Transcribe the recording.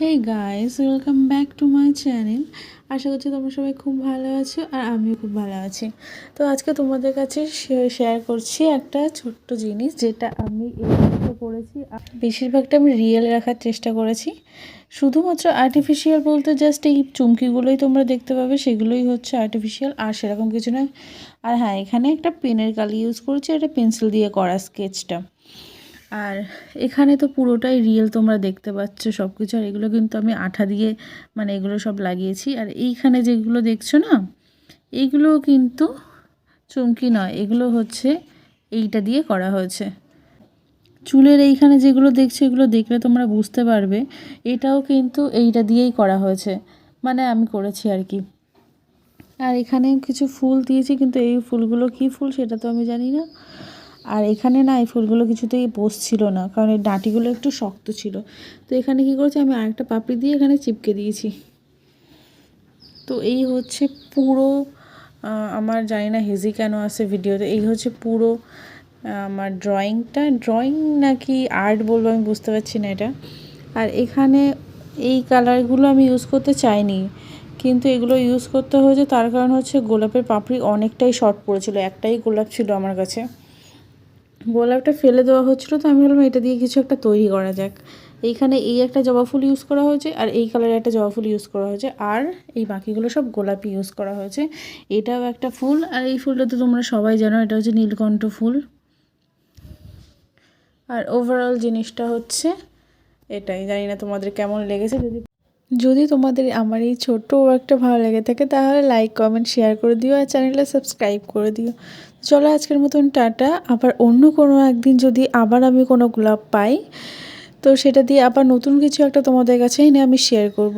Hey guys welcome back to my channel আশা করছি তোমরা সবাই খুব ভালো আছো আর আমিও খুব ভালো আছি। তো আজকে তোমাদের কাছে শেয়ার করছি একটা ছোট্ট জিনিস যেটা আমি এই করেছি বেশিরভাগটা আমি রিয়েল রাখার চেষ্টা করেছি। শুধুমাত্র আর্টিফিশিয়াল বলতে জাস্ট এই চুমকিগুলোই তোমরা দেখতে পাবে, সেগুলোই হচ্ছে আর্টিফিশিয়াল আর সেরকম কিছু নয়। আর হ্যাঁ এখানে একটা পেনের কালি ইউজ করেছি একটা পেন্সিল দিয়ে করা স্কেচটা আর এখানে তো পুরোটাই রিয়েল তোমরা দেখতে পাচ্ছ সব কিছু আর এগুলো কিন্তু আমি আঠা দিয়ে মানে এগুলো সব লাগিয়েছি। আর এইখানে যেগুলো দেখছ না এইগুলোও কিন্তু চুমকি নয়, এগুলো হচ্ছে এইটা দিয়ে করা হয়েছে। চুলের এইখানে যেগুলো দেখছ, এগুলো দেখলে তোমরা বুঝতে পারবে, এটাও কিন্তু এইটা দিয়েই করা হয়েছে মানে আমি করেছি আর কি। আর এখানে কিছু ফুল দিয়েছি, কিন্তু এই ফুলগুলো কি ফুল সেটা তো আমি জানি না। আর এখানে না এই ফুলগুলো কিছুতেই বসছিল না, কারণ এই ডাঁটিগুলো একটু শক্ত ছিল। তো এখানে কি করেছি, আমি আরেকটা পাপড়ি দিয়ে এখানে চিপকে দিয়েছি। তো এই হচ্ছে পুরো আমার জানি না হেজি কেন আছে ভিডিওতে, এই হচ্ছে পুরো আমার ড্রয়িংটা। ড্রয়িং নাকি আর্ট বলব আমি বুঝতে পারছি না এটা। আর এখানে এই কালারগুলো আমি ইউজ করতে চাইনি, কিন্তু এগুলো ইউজ করতে হয়েছে, তার কারণ হচ্ছে গোলাপের পাপড়ি অনেকটাই শর্ট পড়েছিল, একটাই গোলাপ ছিল আমার কাছে। গোলাপটা ফেলে দেওয়া হচ্ছিল, তো আমি ভাবলাম এটা দিয়ে কিছু একটা তৈরি করা যাক। এইখানে এই একটা জবা ফুল ইউজ করা হয়েছে আর এই কালারের একটা জবা ফুল ইউজ করা হয়েছে। আর এই বাকিগুলো সব গোলাপি ইউজ করা হয়েছে। এটাও একটা ফুল আর এই ফুলটা তো তোমরা সবাই জানো, এটা হচ্ছে নীলকণ্ঠ ফুল। আর ওভারঅল জিনিসটা হচ্ছে এটাই। জানি না তোমাদের কেমন লেগেছে, যদি যদি তোমাদের আমার এই ছোট্ট ওয়ার্কটা ভালো লেগে থাকে, তাহলে লাইক কমেন্ট শেয়ার করে দিও আর চ্যানেলটা সাবস্ক্রাইব করে দিও। চলো আজকের মতন টাটা। আবার অন্য কোনো একদিন যদি আবার আমি কোনো গোলাপ পাই, তো সেটা দিয়ে আবার নতুন কিছু একটা তোমাদের কাছে এনে আমি শেয়ার করব।